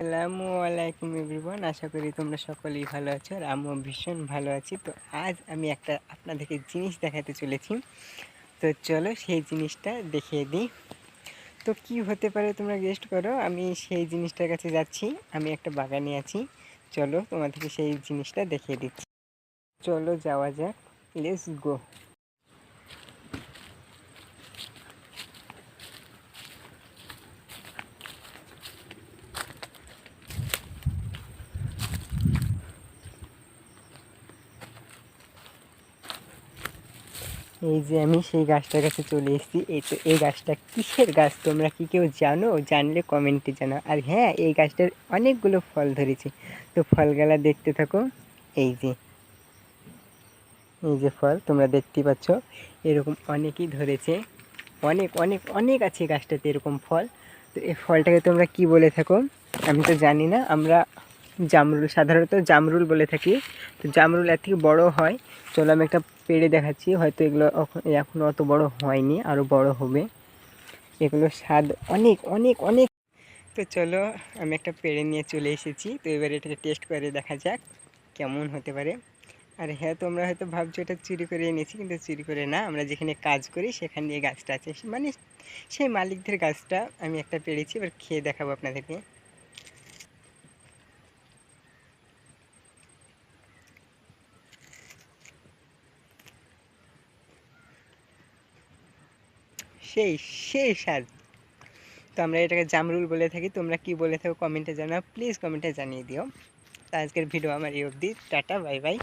আসসালামু আলাইকুম এভরিওয়ান, আশা করি তোমরা সকলেই ভালো আছো আর আমিও ভীষণ ভালো আছি। তো আজ আমি একটা আপনাদেরকে জিনিস দেখাতে চলেছি। তো চলো সেই জিনিসটা দেখিয়ে দিই। তো কি হতে পারে তোমরা গেস্ট করো? আমি সেই জিনিসটার কাছে যাচ্ছি, আমি একটা বাগানে আছি। চলো তোমাদেরকে সেই জিনিসটা দেখিয়ে দিচ্ছি। চলো যাওয়া যাক লেটস গো এই যে আমি সেই গাছটার কাছে চলে এসেছি। এই তো, এই গাছটা কিসের গাছ তোমরা কি কেউ জানো? জানলে কমেন্টে জানাও। আর হ্যাঁ এই গাছটার অনেকগুলো ফল ধরেছে। তো ফলগুলা দেখতে থাকো। এই যে এই যে ফল তোমরা দেখতে পাচ্ছ। এরকম অনেকই ধরেছে। অনেক অনেক অনেক আছে গাছটাতে এরকম ফল। তো এই ফলটাকে তোমরা কি বলে থাকো? আমি তো জানি না। আমরা জামরুল, সাধারণত জামরুল বলে থাকি। তো জামরুল এর থেকে বড় হয়। চলো আমি একটা পেড়ে দেখাচ্ছি। হয়তো এগুলো এখন অত বড় হয়নি আরও বড় হবে। এগুলো স্বাদ অনেক অনেক অনেক। তো চলো, আমি একটা পেড়ে নিয়ে চলে এসেছি। তো এবার এটাকে টেস্ট করে দেখা যাক কেমন হতে পারে। আর হ্যাঁ তোমরা হয়তো ভাবছ এটা চুরি করে এনেছি, কিন্তু চুরি করে না। আমরা যেখানে কাজ করি, সেখানে গাছটা আছে। মানে সেই মালিকদের গাছটা আমি একটা পেরেছি এবার খেয়ে দেখাবো আপনাদেরকে। সেই সেই সার তো আমরা এটাকে জামরুল বলে থাকি। তোমরা কি বলে থাকো কমেন্টে জানাও। প্লিজ কমেন্টে জানিয়ে দিও। তো আজকের ভিডিও আমার এই অবধি। Tata bye bye